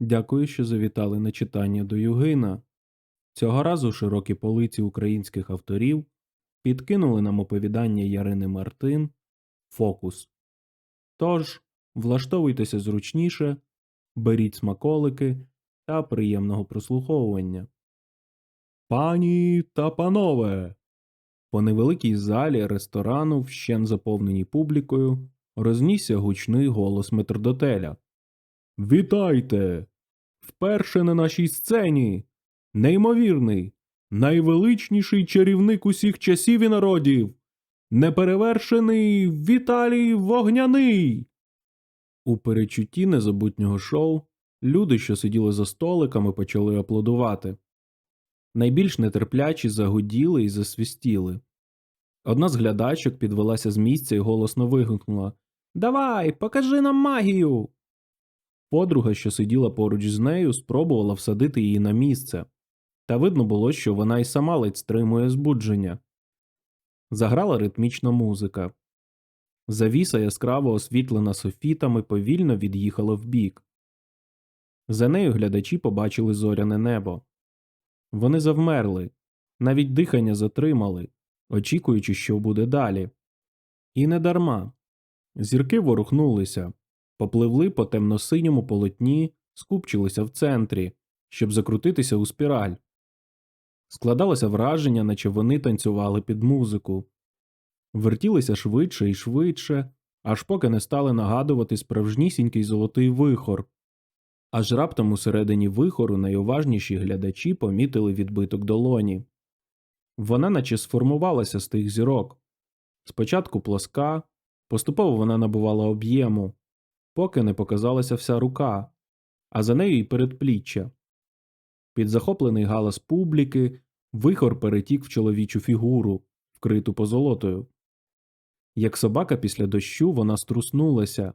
Дякую, що завітали на читання до Югина. Цього разу широкі полиці українських авторів підкинули нам оповідання Ярини Мартин Фокус. Тож, влаштовуйтеся зручніше, беріть смаколики та приємного прослуховування. Пані та панове! По невеликій залі ресторану, вщен заповненій публікою, рознісся гучний голос метрдотеля. Вітайте! Вперше на нашій сцені неймовірний, найвеличніший чарівник усіх часів і народів, неперевершений Віталій Вогняний. У перечутті незабутнього шоу люди, що сиділи за столиками, почали аплодувати. Найбільш нетерплячі загуділи і засвістіли. Одна з глядачок підвелася з місця і голосно вигукнула Давай, покажи нам магію. Подруга, що сиділа поруч з нею, спробувала всадити її на місце, та видно було, що вона й сама ледь стримує збудження. Заграла ритмічна музика. Завіса яскраво освітлена софітами повільно від'їхала вбік. За нею глядачі побачили зоряне небо. Вони завмерли, навіть дихання затримали, очікуючи, що буде далі. І не дарма. Зірки ворухнулися, попливли по темно-синьому полотні, скупчилися в центрі, щоб закрутитися у спіраль. Складалося враження, наче вони танцювали під музику, вертілися швидше і швидше, аж поки не стали нагадувати справжнісінький золотий вихор. Аж раптом усередині вихору найуважніші глядачі помітили відбиток долоні. Вона наче сформувалася з тих зірок. Спочатку плоска, поступово вона набувала об'єму, поки не показалася вся рука, а за нею й передпліччя. Під захоплений галас публіки вихор перетік в чоловічу фігуру, вкриту позолотою. Як собака після дощу вона струснулася,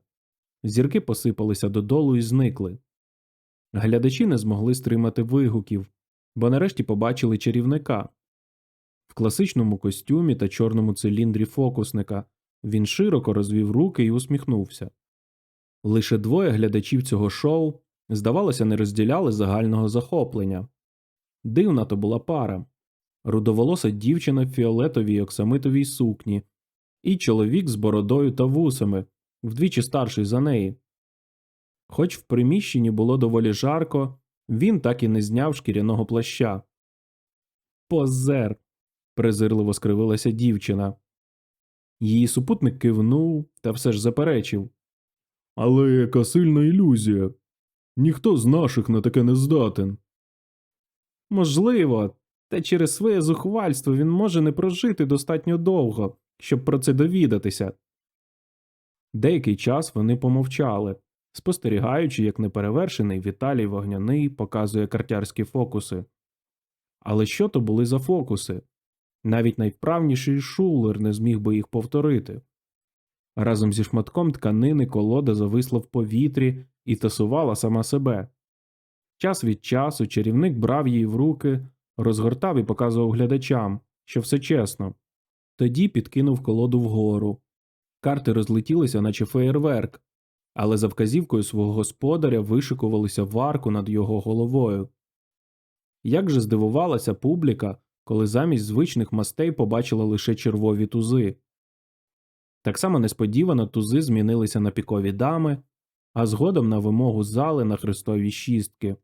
зірки посипалися додолу і зникли. Глядачі не змогли стримати вигуків, бо нарешті побачили чарівника. В класичному костюмі та чорному циліндрі фокусника він широко розвів руки і усміхнувся. Лише двоє глядачів цього шоу, здавалося, не розділяли загального захоплення. Дивна то була пара рудоволоса дівчина в фіолетовій оксамитовій сукні, і чоловік з бородою та вусами, вдвічі старший за неї. Хоч в приміщенні було доволі жарко, він так і не зняв шкіряного плаща. Позер. презирливо скривилася дівчина. Її супутник кивнув та все ж заперечив. Але яка сильна ілюзія. Ніхто з наших на таке не здатен. Можливо, та через своє зухвальство він може не прожити достатньо довго, щоб про це довідатися. Деякий час вони помовчали, спостерігаючи, як неперевершений Віталій Вогняний показує картярські фокуси. Але що то були за фокуси? Навіть найвправніший шулер не зміг би їх повторити. Разом зі шматком тканини колода зависла в повітрі і тасувала сама себе. Час від часу чарівник брав її в руки, розгортав і показував глядачам, що все чесно. Тоді підкинув колоду вгору. Карти розлетілися, наче феєрверк, але за вказівкою свого господаря вишикувалися в арку над його головою. Як же здивувалася публіка, коли замість звичних мастей побачила лише червові тузи. Так само несподівано тузи змінилися на пікові дами, а згодом на вимогу зали на хрестові шістки.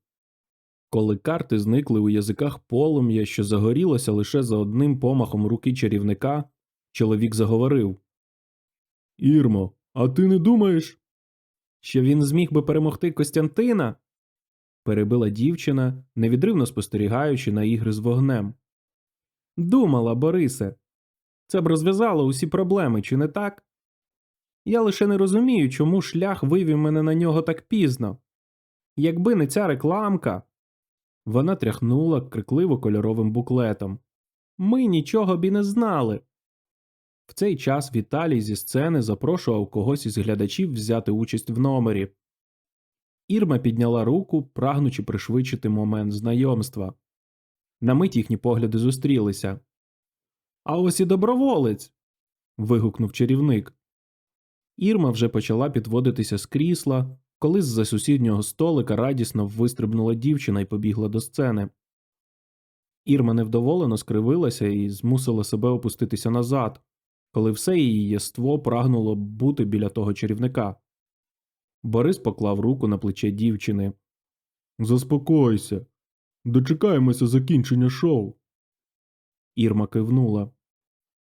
Коли карти зникли у язиках полум'я, що загорілося лише за одним помахом руки чарівника, чоловік заговорив Ірмо, а ти не думаєш? Що він зміг би перемогти Костянтина? перебила дівчина, невідривно спостерігаючи на ігри з вогнем. Думала, Борисе. Це б розв'язало усі проблеми, чи не так? Я лише не розумію, чому шлях вивів мене на нього так пізно. Якби не ця рекламка. Вона тряхнула крикливо кольоровим буклетом. Ми нічого б і не знали. В цей час Віталій зі сцени запрошував когось із глядачів взяти участь в номері. Ірма підняла руку, прагнучи пришвидшити момент знайомства. На мить їхні погляди зустрілися. А ось і доброволець. вигукнув чарівник. Ірма вже почала підводитися з крісла, коли з-за сусіднього столика радісно вистрибнула дівчина і побігла до сцени. Ірма невдоволено скривилася і змусила себе опуститися назад, коли все її єство прагнуло бути біля того чарівника. Борис поклав руку на плече дівчини. Заспокойся. Дочекаємося закінчення шоу. Ірма кивнула,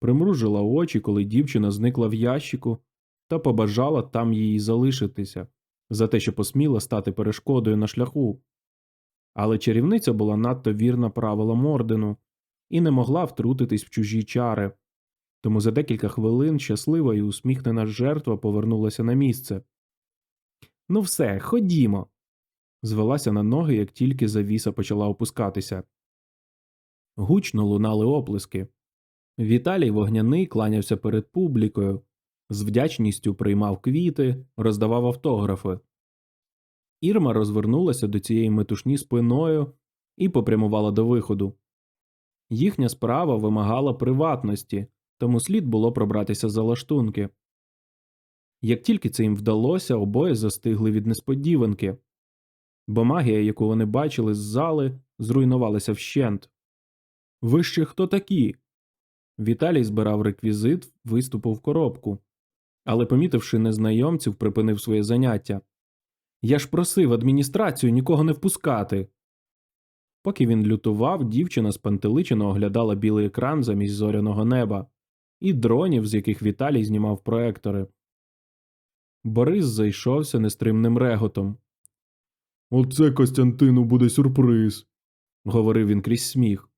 примружила очі, коли дівчина зникла в ящику, та побажала там їй залишитися за те, що посміла стати перешкодою на шляху. Але чарівниця була надто вірна правилам ордену і не могла втрутитись в чужі чари, тому за декілька хвилин щаслива і усміхнена жертва повернулася на місце. Ну, все, ходімо. Звелася на ноги, як тільки завіса почала опускатися. Гучно лунали оплески. Віталій вогняний кланявся перед публікою, з вдячністю приймав квіти, роздавав автографи. Ірма розвернулася до цієї метушні спиною і попрямувала до виходу. Їхня справа вимагала приватності, тому слід було пробратися за лаштунки. Як тільки це їм вдалося, обоє застигли від несподіванки, бо магія, яку вони бачили з зали, зруйнувалася вщент. Ви ще хто такі? Віталій збирав реквізит виступу в коробку, але, помітивши незнайомців, припинив своє заняття. Я ж просив адміністрацію нікого не впускати. Поки він лютував, дівчина спантеличено оглядала білий екран замість зоряного неба і дронів, з яких Віталій знімав проектори. Борис зайшовся нестримним реготом. Оце Костянтину буде сюрприз, говорив він крізь сміх.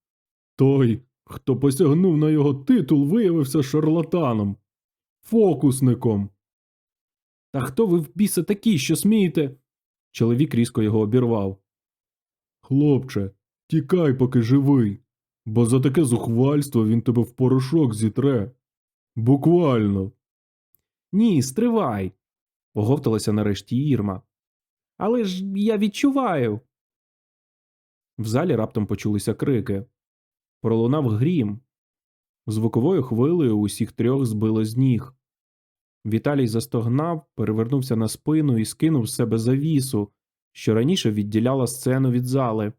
Той, хто посягнув на його титул, виявився шарлатаном, фокусником. Та хто ви в біса такі, що смієте? Чоловік різко його обірвав. Хлопче, тікай, поки живий, бо за таке зухвальство він тебе в порошок зітре. Буквально. Ні, стривай. оговталася нарешті Ірма. Але ж я відчуваю. В залі раптом почулися крики. Пролунав грім. Звуковою хвилею усіх трьох збило з ніг. Віталій застогнав, перевернувся на спину і скинув з себе завісу, що раніше відділяла сцену від зали.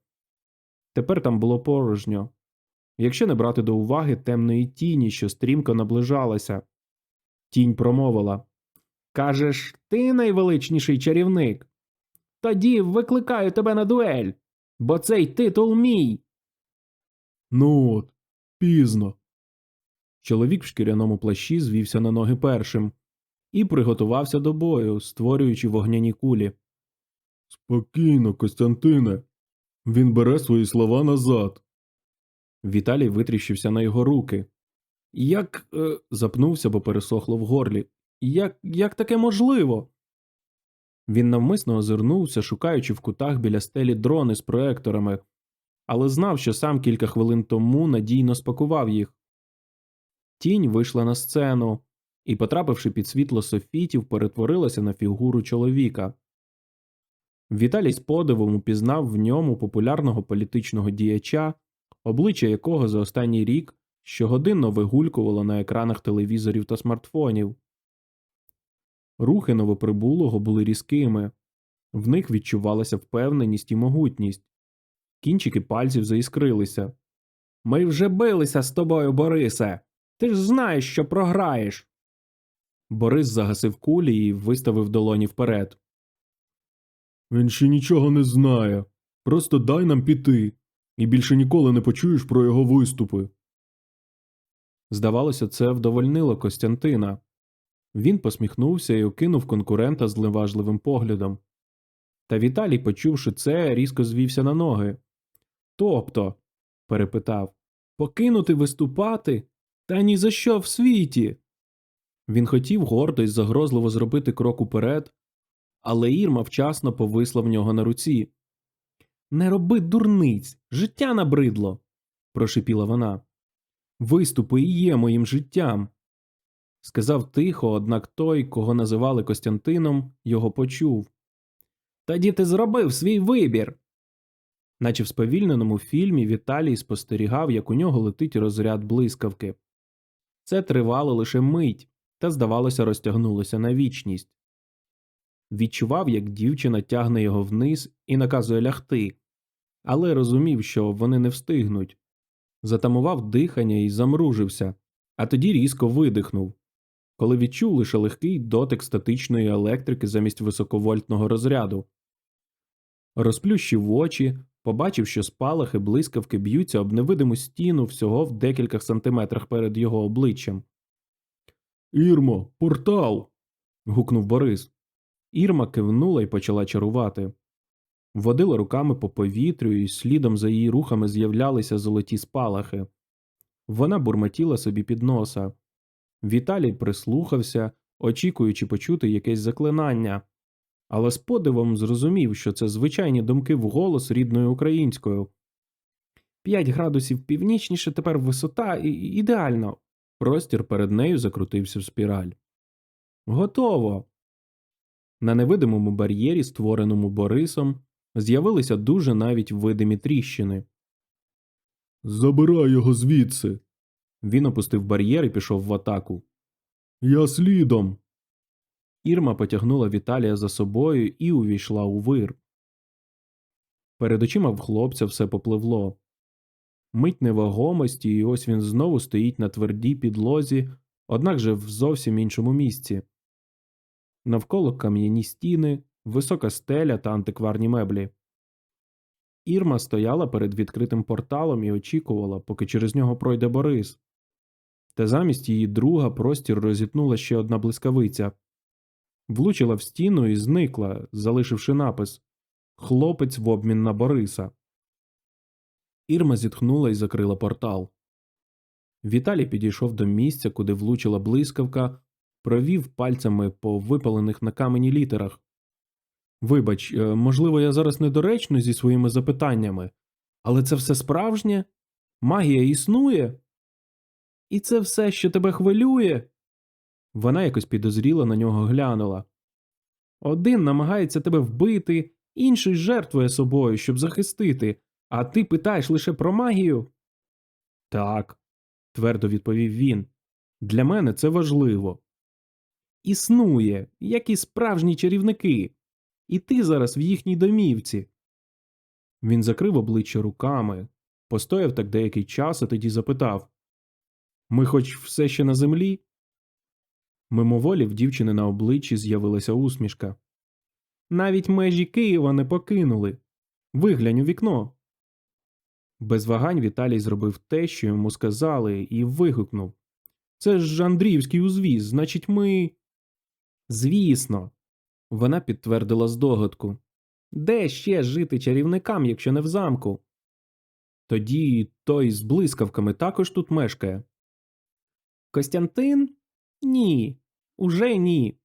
Тепер там було порожньо, якщо не брати до уваги темної тіні, що стрімко наближалася. Тінь промовила Кажеш, ти найвеличніший чарівник. Тоді викликаю тебе на дуель, бо цей титул мій. Ну от, пізно. Чоловік в шкіряному плащі звівся на ноги першим і приготувався до бою, створюючи вогняні кулі. Спокійно, Костянтине. Він бере свої слова назад. Віталій витріщився на його руки. Як. Е, запнувся, бо пересохло в горлі. Як, Як таке можливо? Він навмисно озирнувся, шукаючи в кутах біля стелі дрони з проекторами, але знав, що сам кілька хвилин тому надійно спакував їх. Тінь вийшла на сцену і, потрапивши під світло софітів, перетворилася на фігуру чоловіка. Віталій з подивом упізнав в ньому популярного політичного діяча, обличчя якого за останній рік щогодинно вигулькувало на екранах телевізорів та смартфонів. Рухи новоприбулого були різкими, в них відчувалася впевненість і могутність. Кінчики пальців заіскрилися. Ми вже билися з тобою, Борисе. Ти ж знаєш, що програєш. Борис загасив кулі і виставив долоні вперед. Він ще нічого не знає. Просто дай нам піти, і більше ніколи не почуєш про його виступи. Здавалося, це вдовольнило Костянтина. Він посміхнувся і окинув конкурента з леважливим поглядом. Та Віталій, почувши це, різко звівся на ноги. Тобто, перепитав, покинути виступати? Та ні за що в світі. Він хотів гордо й загрозливо зробити крок уперед, але Ірма вчасно повисла в нього на руці. Не роби дурниць, життя набридло, прошипіла вона. Виступи і є моїм життям. Сказав тихо, однак той, кого називали Костянтином, його почув. Тоді ти зробив свій вибір. Наче в сповільненому фільмі Віталій спостерігав, як у нього летить розряд блискавки. Це тривало лише мить, та, здавалося, розтягнулося на вічність. Відчував, як дівчина тягне його вниз і наказує лягти, але розумів, що вони не встигнуть. Затамував дихання і замружився, а тоді різко видихнув, коли відчув лише легкий дотик статичної електрики замість високовольтного розряду. Розплющив очі, побачив, що спалахи блискавки б'ються об невидиму стіну всього в декількох сантиметрах перед його обличчям. Ірмо, портал. гукнув Борис. Ірма кивнула і почала чарувати. Водила руками по повітрю, і слідом за її рухами з'являлися золоті спалахи. Вона бурмотіла собі під носа. Віталій прислухався, очікуючи почути якесь заклинання, але з подивом зрозумів, що це звичайні думки вголос рідною українською. П'ять градусів північніше тепер висота і ідеально. Простір перед нею закрутився в спіраль. Готово. На невидимому бар'єрі, створеному Борисом, з'явилися дуже навіть видимі тріщини. Забирай його звідси. Він опустив бар'єр і пішов в атаку. Я слідом. Ірма потягнула Віталія за собою і увійшла у вир. Перед очима в хлопця все попливло. Мить невагомості, і ось він знову стоїть на твердій підлозі, однак же в зовсім іншому місці. Навколо кам'яні стіни, висока стеля та антикварні меблі. Ірма стояла перед відкритим порталом і очікувала, поки через нього пройде Борис. Та замість її друга простір розітнула ще одна блискавиця. Влучила в стіну і зникла, залишивши напис Хлопець в обмін на Бориса. Ірма зітхнула і закрила портал. Віталій підійшов до місця, куди влучила блискавка, провів пальцями по випалених на камені літерах. Вибач, е, можливо, я зараз недоречно зі своїми запитаннями, але це все справжнє? Магія існує? І це все, що тебе хвилює? Вона якось підозріло на нього глянула. Один намагається тебе вбити, інший жертвує собою, щоб захистити, а ти питаєш лише про магію? Так, твердо відповів він. Для мене це важливо. Існує, як і справжні чарівники, і ти зараз в їхній домівці. Він закрив обличчя руками, постояв так деякий час, а тоді запитав Ми хоч все ще на землі? Мимоволі в дівчини на обличчі з'явилася усмішка. Навіть межі Києва не покинули. Виглянь у вікно. Без вагань Віталій зробив те, що йому сказали, і вигукнув Це ж Андріївський узвіз, значить, ми. Звісно. Вона підтвердила здогадку. Де ще жити чарівникам, якщо не в замку? Тоді той з блискавками також тут мешкає. Костянтин? Ні. Уже ні.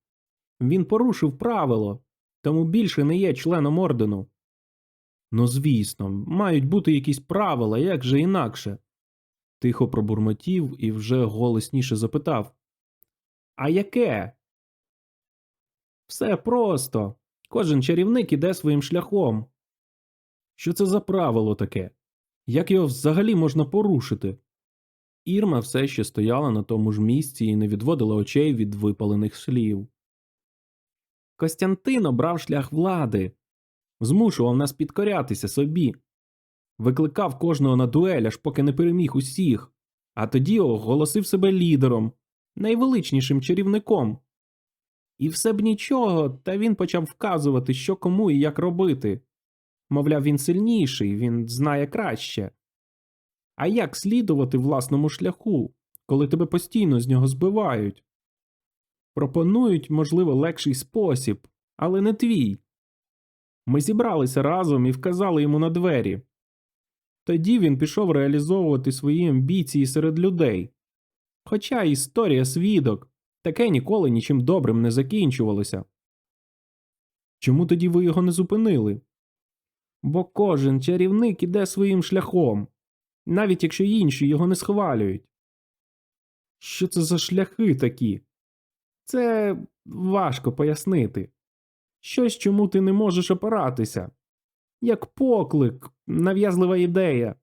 Він порушив правило, тому більше не є членом ордену. Ну, звісно, мають бути якісь правила, як же інакше. Тихо пробурмотів і вже голосніше запитав А яке? Все просто. Кожен чарівник іде своїм шляхом. Що це за правило таке? Як його взагалі можна порушити? Ірма все ще стояла на тому ж місці і не відводила очей від випалених слів. Костянтин обрав шлях влади, змушував нас підкорятися собі, викликав кожного на дуель, аж поки не переміг усіх, а тоді оголосив себе лідером, найвеличнішим чарівником. І все б нічого, та він почав вказувати, що кому і як робити. Мовляв, він сильніший, він знає краще. А як слідувати власному шляху, коли тебе постійно з нього збивають? Пропонують, можливо, легший спосіб, але не твій. Ми зібралися разом і вказали йому на двері. Тоді він пішов реалізовувати свої амбіції серед людей. Хоча історія свідок, таке ніколи нічим добрим не закінчувалося. Чому тоді ви його не зупинили? Бо кожен чарівник іде своїм шляхом, навіть якщо інші його не схвалюють. Що це за шляхи такі? Це важко пояснити. Щось, чому ти не можеш опиратися. Як поклик, нав'язлива ідея,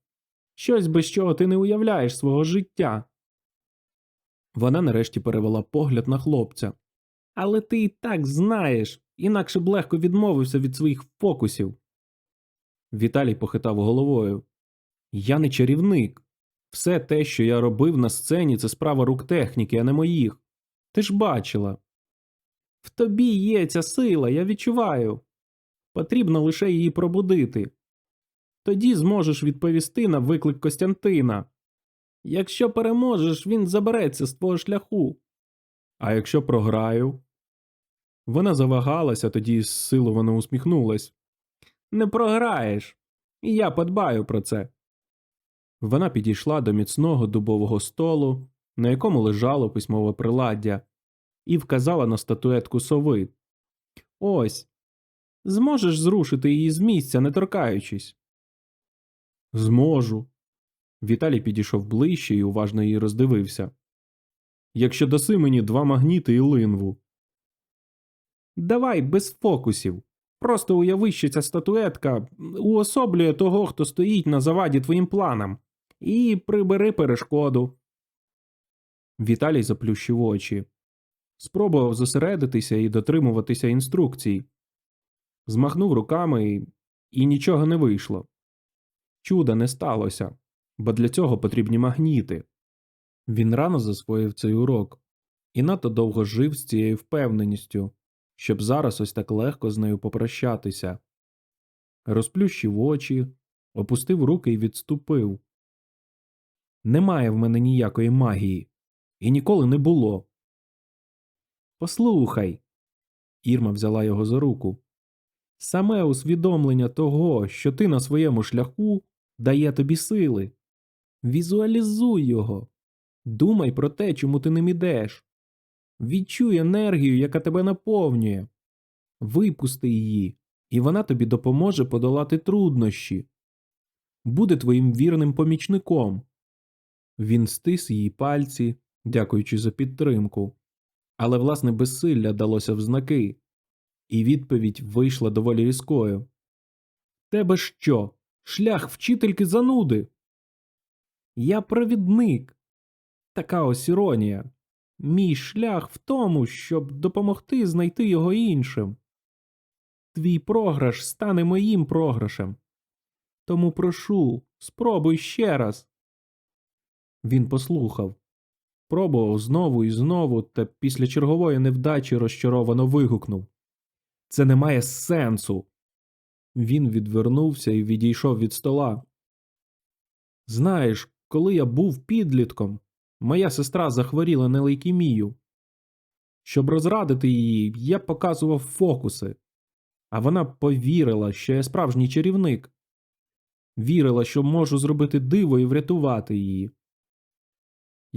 щось, без чого ти не уявляєш свого життя. Вона нарешті перевела погляд на хлопця. Але ти і так знаєш, інакше б легко відмовився від своїх фокусів. Віталій похитав головою. Я не чарівник. Все те, що я робив на сцені, це справа рук техніки, а не моїх. Ти ж бачила. В тобі є ця сила, я відчуваю. Потрібно лише її пробудити. Тоді зможеш відповісти на виклик Костянтина. Якщо переможеш, він забереться з твого шляху. А якщо програю? Вона завагалася, тоді зсиловано усміхнулась. Не програєш. І я подбаю про це. Вона підійшла до міцного дубового столу, на якому лежало письмове приладдя, і вказала на статуетку сови. Ось. Зможеш зрушити її з місця, не торкаючись? Зможу. Віталій підійшов ближче і уважно її роздивився. Якщо даси мені два магніти і линву. Давай без фокусів. Просто уяви, що ця статуетка уособлює того, хто стоїть на заваді твоїм планам, і прибери перешкоду. Віталій заплющив очі. Спробував зосередитися і дотримуватися інструкцій. Змахнув руками і, і нічого не вийшло. Чуда не сталося, бо для цього потрібні магніти. Він рано засвоїв цей урок і надто довго жив з цією впевненістю, щоб зараз ось так легко з нею попрощатися. Розплющив очі, опустив руки і відступив. Немає в мене ніякої магії, і ніколи не було. Послухай. Ірма взяла його за руку. Саме усвідомлення того, що ти на своєму шляху, дає тобі сили. Візуалізуй його. Думай про те, чому ти ним ідеш. Відчуй енергію, яка тебе наповнює. Випусти її, і вона тобі допоможе подолати труднощі. Буде твоїм вірним помічником. Він стис її пальці, дякуючи за підтримку. Але власне безсилля далося в знаки, і відповідь вийшла доволі різкою. Тебе що? Шлях вчительки зануди? Я провідник. Така ось іронія. Мій шлях в тому, щоб допомогти знайти його іншим. Твій програш стане моїм програшем. Тому прошу, спробуй ще раз. Він послухав, пробував знову і знову, та після чергової невдачі розчаровано вигукнув Це не має сенсу. Він відвернувся і відійшов від стола. Знаєш, коли я був підлітком, моя сестра захворіла на лейкемію. Щоб розрадити її, я показував фокуси, а вона повірила, що я справжній чарівник. Вірила, що можу зробити диво і врятувати її.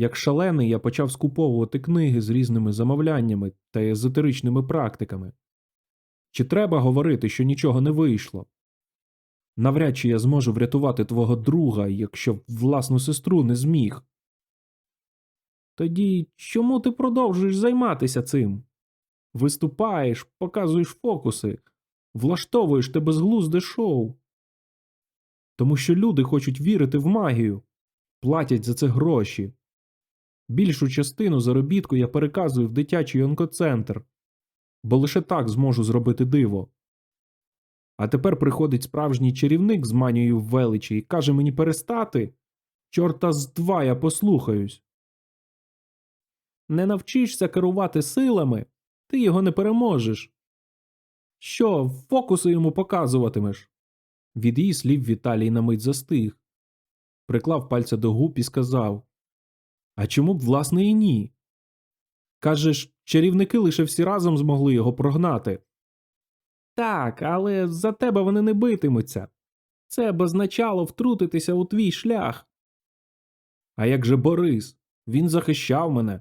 Як шалений, я почав скуповувати книги з різними замовляннями та езотеричними практиками. Чи треба говорити, що нічого не вийшло? Навряд чи я зможу врятувати твого друга, якщо власну сестру не зміг. Тоді чому ти продовжуєш займатися цим? Виступаєш, показуєш фокуси, влаштовуєш те безглузде шоу. Тому що люди хочуть вірити в магію, платять за це гроші. Більшу частину заробітку я переказую в дитячий онкоцентр, бо лише так зможу зробити диво. А тепер приходить справжній чарівник з манією в величі і каже мені перестати. Чорта з два я послухаюсь. Не навчишся керувати силами, ти його не переможеш. Що, фокуси йому показуватимеш? Від її слів Віталій на мить застиг, приклав пальця до губ і сказав А чому б, власне, і ні? Кажеш, чарівники лише всі разом змогли його прогнати. Так, але за тебе вони не битимуться. Це б означало втрутитися у твій шлях. А як же Борис? Він захищав мене.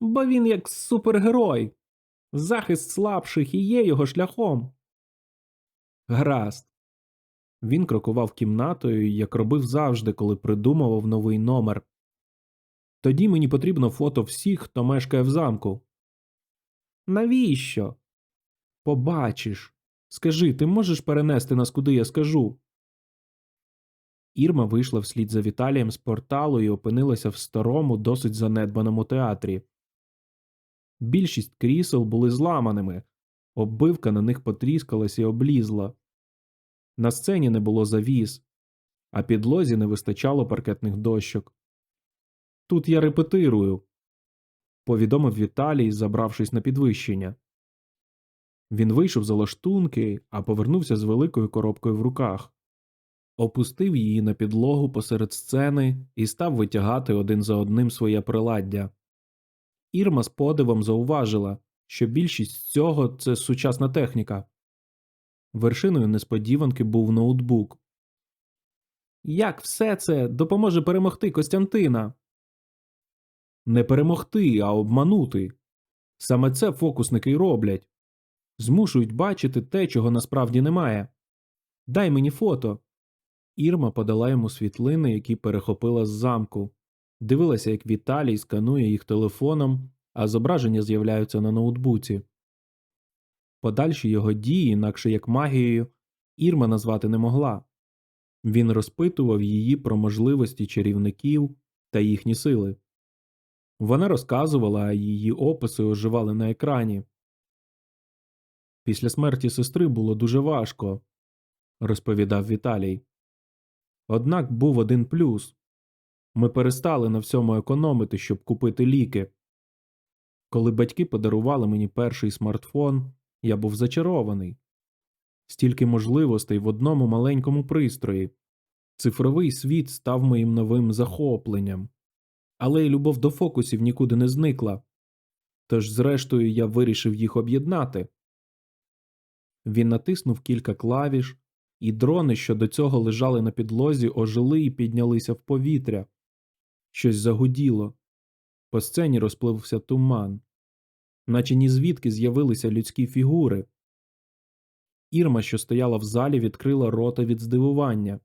Бо він як супергерой. Захист слабших і є його шляхом. Гаразд. Він крокував кімнатою, як робив завжди, коли придумував новий номер. Тоді мені потрібно фото всіх, хто мешкає в замку. Навіщо? Побачиш. Скажи, ти можеш перенести нас, куди я скажу? Ірма вийшла вслід за Віталієм з порталу і опинилася в старому, досить занедбаному театрі. Більшість крісел були зламаними, Оббивка на них потріскалась і облізла. На сцені не було завіс, а підлозі не вистачало паркетних дощок. Тут я репетирую, повідомив Віталій, забравшись на підвищення. Він вийшов за лаштунки, а повернувся з великою коробкою в руках, опустив її на підлогу посеред сцени і став витягати один за одним своє приладдя. Ірма з подивом зауважила, що більшість цього це сучасна техніка. Вершиною несподіванки був ноутбук. Як все це допоможе перемогти Костянтина? Не перемогти, а обманути. Саме це фокусники й роблять. Змушують бачити те, чого насправді немає. Дай мені фото. Ірма подала йому світлини, які перехопила з замку. Дивилася, як Віталій сканує їх телефоном, а зображення з'являються на ноутбуці. Подальші його дії, інакше як магією, Ірма назвати не могла. Він розпитував її про можливості чарівників та їхні сили. Вона розказувала, а її описи оживали на екрані. Після смерті сестри було дуже важко, розповідав Віталій. Однак був один плюс ми перестали на всьому економити, щоб купити ліки. Коли батьки подарували мені перший смартфон, я був зачарований. Стільки можливостей в одному маленькому пристрої. Цифровий світ став моїм новим захопленням. Але й любов до фокусів нікуди не зникла. Тож, зрештою, я вирішив їх об'єднати. Він натиснув кілька клавіш, і дрони, що до цього лежали на підлозі, ожили і піднялися в повітря. Щось загуділо. По сцені розплився туман, наче ні звідки з'явилися людські фігури. Ірма, що стояла в залі, відкрила рота від здивування.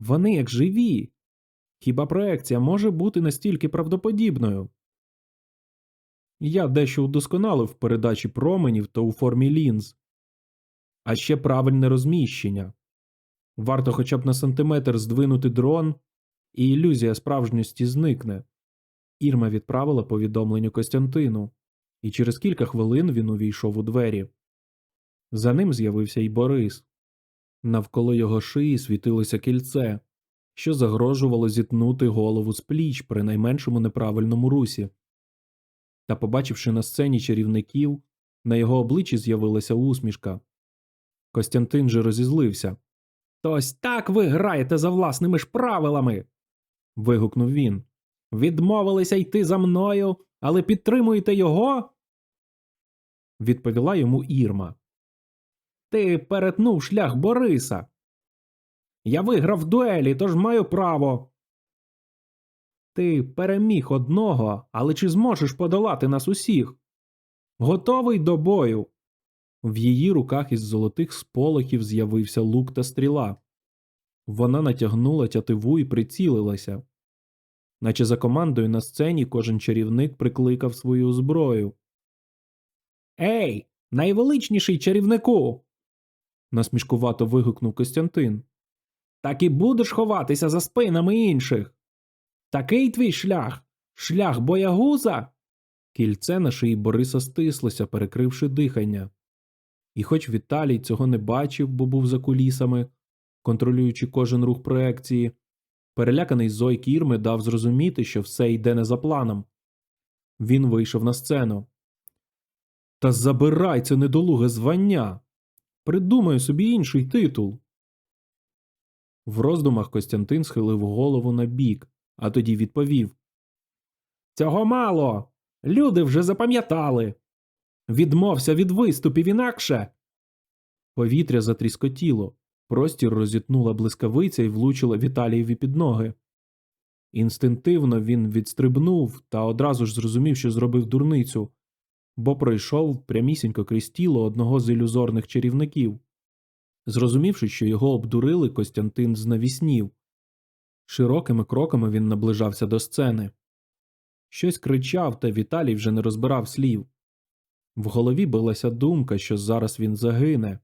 Вони як живі. Хіба проекція може бути настільки правдоподібною? Я дещо удосконалив передачі променів та у формі лінз, а ще правильне розміщення. Варто хоча б на сантиметр здвинути дрон, і ілюзія справжньості зникне. Ірма відправила повідомлення Костянтину, і через кілька хвилин він увійшов у двері. За ним з'явився й Борис. Навколо його шиї світилося кільце, що загрожувало зітнути голову з пліч при найменшому неправильному русі. Та, побачивши на сцені чарівників, на його обличчі з'явилася усмішка. Костянтин же розізлився. То ось так ви граєте за власними ж правилами. вигукнув він. Відмовилися йти за мною, але підтримуєте його? Відповіла йому Ірма. Ти перетнув шлях Бориса. Я виграв дуелі, тож маю право. Ти переміг одного, але чи зможеш подолати нас усіх? Готовий до бою. В її руках із золотих сполохів з'явився лук та стріла. Вона натягнула тятиву і прицілилася. Наче за командою на сцені кожен чарівник прикликав свою зброю. Ей, найвеличніший чарівнику. насмішкувато вигукнув Костянтин. Так і будеш ховатися за спинами інших. Такий твій шлях, шлях боягуза. Кільце на шиї Бориса стислося, перекривши дихання. І хоч Віталій цього не бачив, бо був за кулісами, контролюючи кожен рух проекції, переляканий Зой Кірми дав зрозуміти, що все йде не за планом. Він вийшов на сцену. Та забирай це недолуге звання. Придумай собі інший титул. В роздумах Костянтин схилив голову на бік, а тоді відповів Цього мало. Люди вже запам'ятали. Відмовся від виступів інакше. Повітря затріскотіло, простір розітнула блискавиця і влучила Віталієві під ноги. Інстинктивно він відстрибнув та одразу ж зрозумів, що зробив дурницю, бо пройшов прямісінько крізь тіло одного з ілюзорних чарівників. Зрозумівши, що його обдурили, Костянтин знавіснів. Широкими кроками він наближався до сцени. Щось кричав, та Віталій вже не розбирав слів. В голові билася думка, що зараз він загине.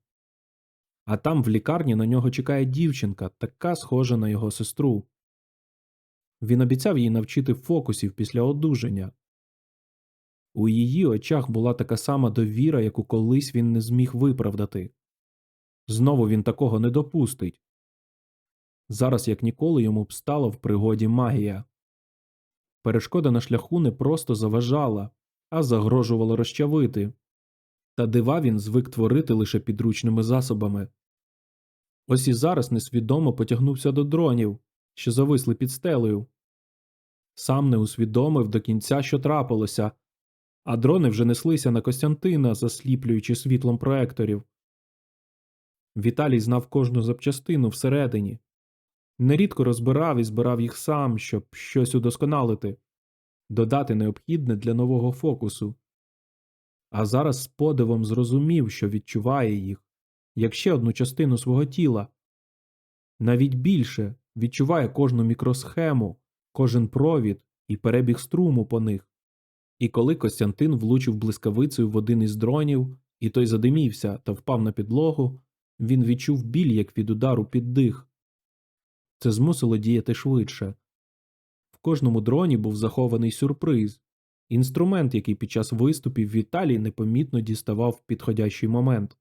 А там в лікарні на нього чекає дівчинка, така схожа на його сестру. Він обіцяв їй навчити фокусів після одужання. У її очах була така сама довіра, яку колись він не зміг виправдати. Знову він такого не допустить. Зараз, як ніколи, йому б стала в пригоді магія. Перешкода на шляху не просто заважала, а загрожувала розчавити. Та дива він звик творити лише підручними засобами. Ось і зараз несвідомо потягнувся до дронів, що зависли під стелею. Сам не усвідомив до кінця, що трапилося, а дрони вже неслися на Костянтина, засліплюючи світлом проекторів. Віталій знав кожну запчастину всередині. Нерідко розбирав і збирав їх сам, щоб щось удосконалити, додати необхідне для нового фокусу. А зараз з подивом зрозумів, що відчуває їх, як ще одну частину свого тіла. Навіть більше відчуває кожну мікросхему, кожен провід і перебіг струму по них. І коли Костянтин влучив блискавицею в один із дронів, і той задимівся та впав на підлогу, він відчув біль, як від удару під дих. Це змусило діяти швидше. В кожному дроні був захований сюрприз інструмент, який під час виступів Віталій непомітно діставав підходящий момент.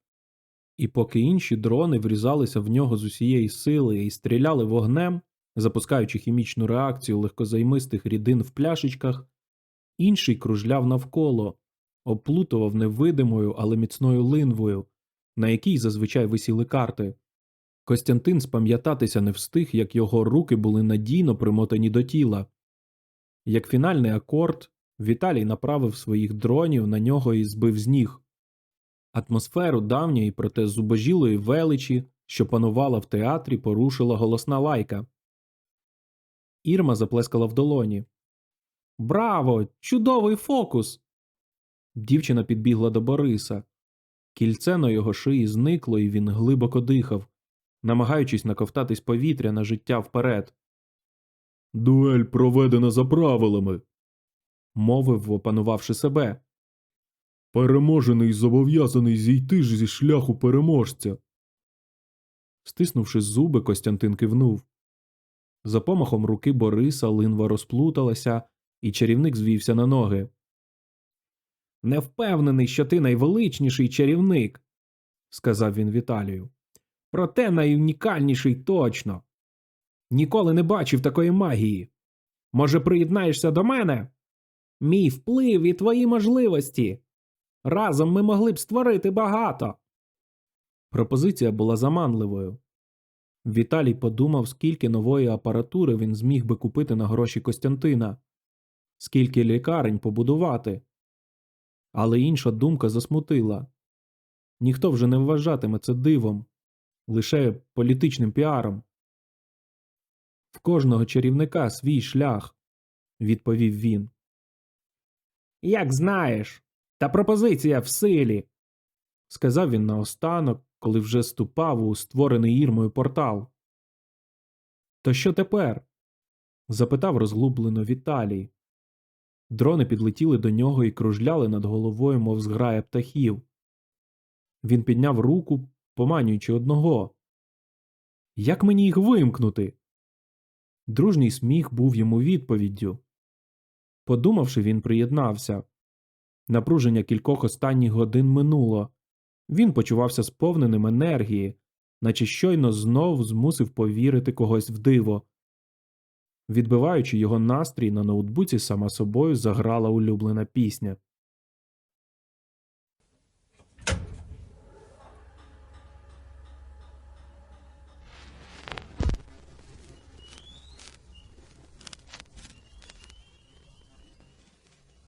І поки інші дрони врізалися в нього з усієї сили і стріляли вогнем, запускаючи хімічну реакцію легкозаймистих рідин в пляшечках, інший кружляв навколо, оплутував невидимою, але міцною линвою, на якій зазвичай висіли карти. Костянтин спам'ятатися не встиг, як його руки були надійно примотані до тіла. Як фінальний акорд, Віталій направив своїх дронів на нього і збив з ніг. Атмосферу давньої, проте зубожілої величі, що панувала в театрі, порушила голосна лайка. Ірма заплескала в долоні. Браво! Чудовий фокус! Дівчина підбігла до Бориса. Кільце на його шиї зникло, і він глибоко дихав, намагаючись наковтатись повітря на життя вперед. Дуель проведена за правилами, мовив, опанувавши себе. Переможений зобов'язаний зійти ж зі шляху переможця. Стиснувши зуби, Костянтин кивнув. За помахом руки Бориса линва розплуталася, і чарівник звівся на ноги. Не впевнений, що ти найвеличніший чарівник, сказав він Віталію. Проте найунікальніший точно. Ніколи не бачив такої магії. Може, приєднаєшся до мене? Мій вплив і твої можливості. Разом ми могли б створити багато. Пропозиція була заманливою. Віталій подумав, скільки нової апаратури він зміг би купити на гроші Костянтина, скільки лікарень побудувати. Але інша думка засмутила ніхто вже не вважатиме це дивом, лише політичним піаром. В кожного чарівника свій шлях, відповів він. Як знаєш, та пропозиція в силі, сказав він наостанок, коли вже ступав у створений ірмою портал. То що тепер? запитав розглублено Віталій. Дрони підлетіли до нього і кружляли над головою, мов зграя птахів. Він підняв руку, поманюючи одного. Як мені їх вимкнути? Дружній сміх був йому відповіддю. Подумавши, він приєднався. Напруження кількох останніх годин минуло. Він почувався сповненим енергії, наче щойно знов змусив повірити когось в диво. Відбиваючи його настрій, на ноутбуці сама собою заграла улюблена пісня.